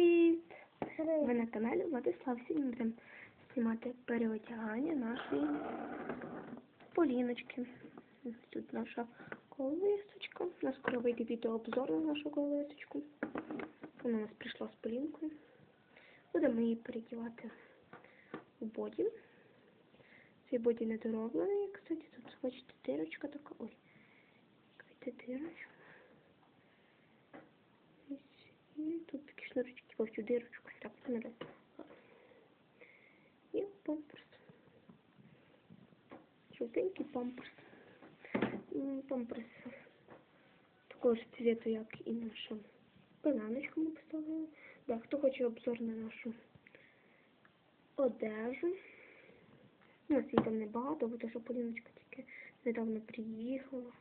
Привіт! Ви на каналі Владислав. Сьогодні ми будемо знімати переодягання нашої Поліночки. Тут наша колисочка. У нас скоро вийде відеообзор на нашу колисочку. Вона у нас прийшла з Полінкою. Будемо її передівати у боді. Цей боді не дороблений, кстати. Тут, бачите, дирочка така. Ой, якась дирочка. Ось. І тут такі по всю дирочку. Так, не І памперс. Жовтенький памперс. Памперс такого ж цвіту, як і наша бананочка ми поставили. Да, хто хоче обзор на нашу одежу. У нас її там небагато, бо то, що Поліночка тільки недавно приїхала.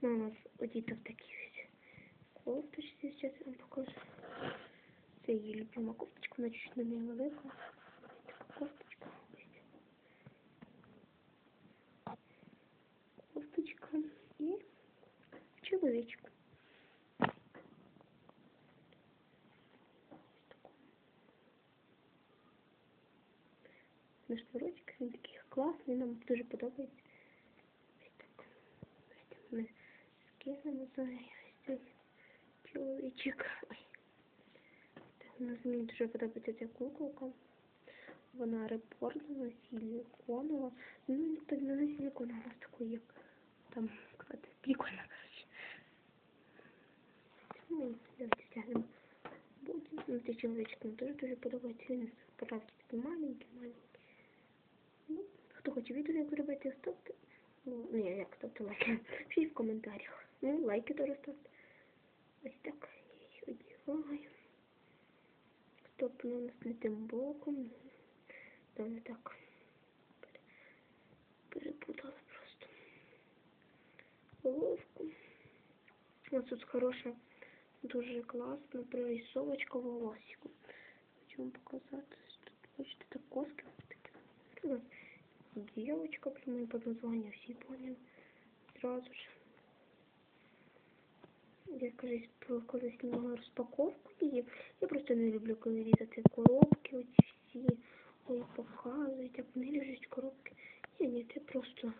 Вона у нас одіта в такі ось кофточці, зараз я вам покажу. Це її любима кофточка, вона чуть не невелика. Така кофточка. Ось. Кофточка і чоловічок. На шнурочок, він такий класний, нам дуже подобається. Ось так. Ось так ми скинемо зараз. Ось цей чоловічок. Ой. Мені дуже подобається ця куколка. Вона репортна, силіконова. Ну, так не силіконова, у нас такої, як там, сказати, прикольно, коротше. Давайте стягнемо. Будем. Ну, цей чоловічок мені теж дуже подобається. Він справді такий маленький, маленький. Ну, хто хоче відео, робити, ставте. Ну, ні, як ставте лайки. Пишіть в коментарях. Ну, лайки теж ставте. Ось так. Я їх одягаю. Стоп, ну, у нас не боком. Так. Пере- Перепутала просто. Головку. Ось тут хороша, дуже класна прорисовочка волосику. Хочу вам показати. Ось Тут, бачите, так коски такі. Девочка, прямо под названием все поняли. Сразу же. Я, кажись, про- коли знімала розпаковку її. Я просто не люблю, коли різати коробки, оці всі. Ой, показують, як вони ріжуть коробки. Ні, ні, це просто.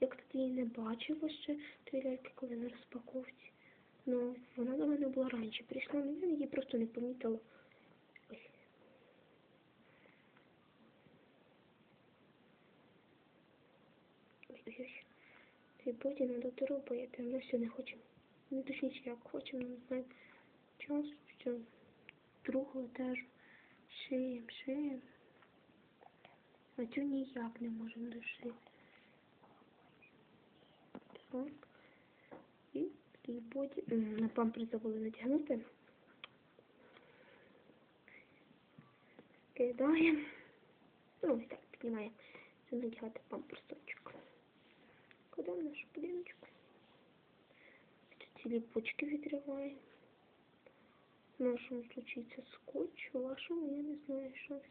Я, кстати, її не бачила ще, тої ляльки, коли на розпаковці. Ну, вона до мене була раніше. Прийшла, але я її просто не помітила. Ой. Ой-ой-ой. Цей боді треба доробити, ми все не хочемо. Ну, точніше, як хочемо, не знаємо. Час, все. Другого теж. Шиєм, шиєм. А цю ніяк не можемо дошити. Так. І боді. На памперс забули натягнути. Кидаємо. Ну, ось так, піднімаємо. Це надягати памперсочок. Кладемо нашу будиночку. Ці ліпочки відриваємо. В нашому случаї це скотч, у вашому я не знаю, що це.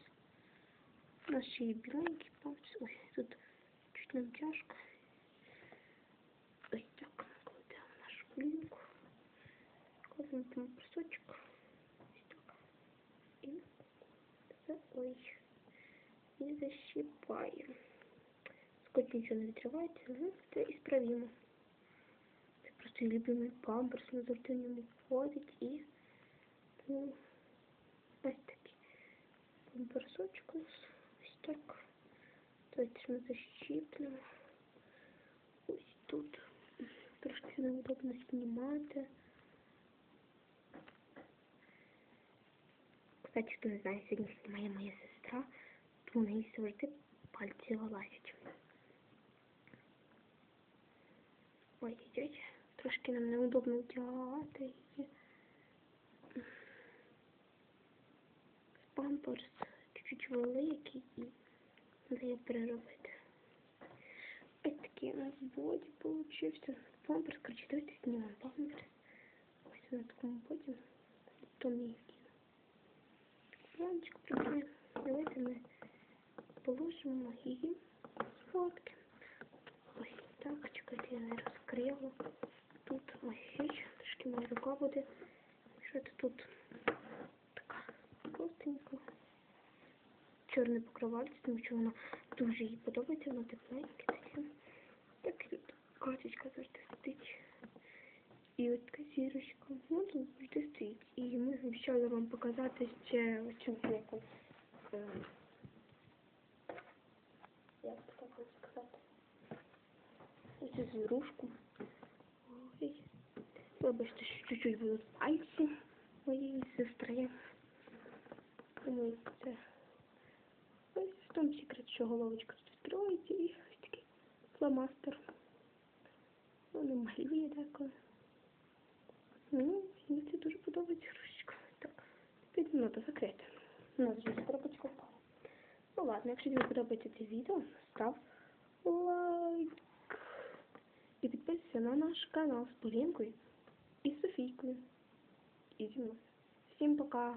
У нас ще є біленький памперс. Ой, тут чуть нам тяжко. Ось так кладемо нашу блінку. Кладемо памперсочок. Ось так. І за ой. І защіпаємо. Скотч нічого не відривається, але це і справимо. Любимий памперс, завжди в ньому ходить і ну, ось такий памперсочок. Ось так. Давайте ми защіплемо. Ось тут. Трошки неудобно знімати. Кстати, хто не знає, сьогодні знімає моя сестра, то у неї завжди пальці вилазять. Ой, ой, трошки нам неудобно вдягати її. Памперс чуть-чуть великий і треба переробити. Ось такий у нас боді получився. Памперс, короче, давайте знімемо памперс. Ось на такому боді. То Планочку прибираємо. Давайте ми положимо її спадки. Ось так, чекайте, я не розкрила. Моя буде. Що це тут? Така чорне покривальце, тому що вона дуже їй подобається, вона тепленьке таке. Так качечка завжди стоїть. І от така зірочка, ну тут завжди стоїть. І ми обіцяли вам показати ще оцю яку. е, Як так сказати? Оцю звірушку. Вибачте, що чуть-чуть будуть пальці моєї сестри. Тому це ось в тому секрет, що головочка тут відкривається і ось такий фломастер. Воно малює деколи. Ну, мені це дуже подобається грушечка. Так, підемо до закрити. У нас вже коробочка впала. Ну ладно, якщо тобі подобається це відео, став лайк. І підписуйся на наш канал з Полінкою і з Софійкою. І зі мною. Всім пока!